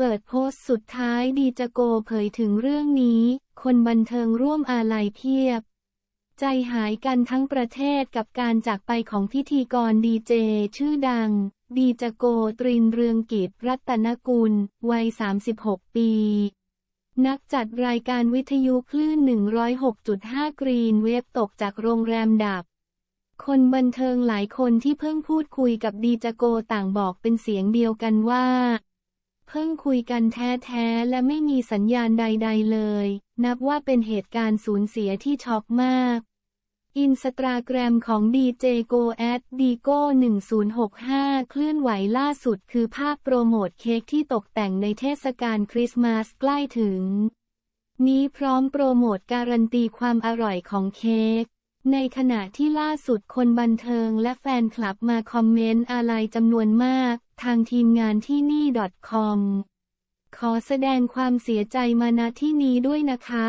เปิดโพสต์สุดท้ายดีจโกเผยถึงเรื่องนี้ คนบันเทิงร่วมอาลัยเพียบ ใจหายกันทั้งประเทศกับการจากไปของพิธีกรดีเจ ชื่อดัง ดีจโกตรินเรืองกิจรัตนกุล วัย 36 ปี นักจัดรายการวิทยุคลื่น 106.5 กรีนเวฟตกจากโรงแรมดับคนบันเทิงหลายคนที่เพิ่งพูดคุยกับดีจโกต่างบอกเป็นเสียงเดียวกันว่า เพิ่งคุยกันแท้ๆ และไม่มีสัญญาณใด ๆ เลย นับว่าเป็นเหตุการณ์สูญเสียที่ช็อกมาก อินสตาแกรมของดีเจโกแอดดีโก้1065 เคลื่อนไหวล่าสุดคือภาพโปรโมทเค้กที่ตกแต่งในเทศกาลคริสต์มาสใกล้ถึง นี้พร้อมโปรโมทการันตีความอร่อยของเค้กในขณะที่ล่าสุดคนบันเทิงและแฟนคลับมาคอมเมนต์อะไรจำนวนมาก ทางทีมงานที่นี่ .com ขอแสดงความเสียใจมาณที่นี้ด้วยนะคะ